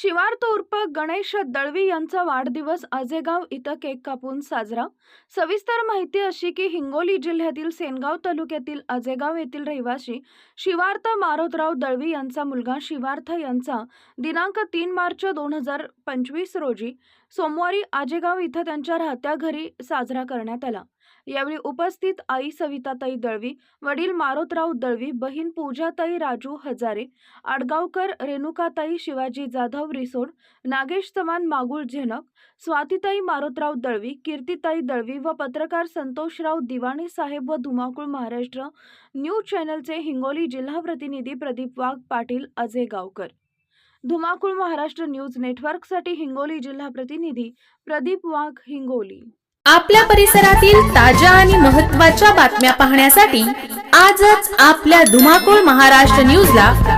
शिवार्थ उर्फ गणेश दळवी यांचा वाढदिवस आजेगाव इथं केक कापून साजरा. सविस्तर माहिती अशी की हिंगोली जिल्ह्यातील सेनगाव तालुक्यातील आजेगाव येथील रहिवासी शिवार्थ मारोतराव दळवी यांचा मुलगा शिवार्थ यांचा दिनांक तीन मार्च दोन हजार पंचवीस रोजी सोमवारी आजेगाव इथं त्यांच्या राहत्या घरी साजरा करण्यात आला. यावेळी उपस्थित आई सविताताई दळवी वडील मारोतराव दळवी बहीण पूजाताई राजू हजारे आडगावकर रेणुकाताई शिवाजी जाधव रिसोड नागेश चव्हाण मागुळ झेनक स्वातीताई मारोतराव दळवी कीर्तिताई दळवी व पत्रकार संतोषराव दिवाणी साहेब व धुमाकूळ महाराष्ट्र न्यूज चॅनलचे हिंगोली जिल्हा प्रतिनिधी प्रदीप वाघ पाटील अजेगावकर धुमाकूळ महाराष्ट्र न्यूज नेटवर्कसाठी हिंगोली जिल्हा प्रतिनिधी प्रदीप वाघ हिंगोली. आपल्या परिसरातील ताज्या आणि महत्त्वाच्या बातम्या पाहण्यासाठी आजच आपल्या धुमाकूळ महाराष्ट्र न्यूजला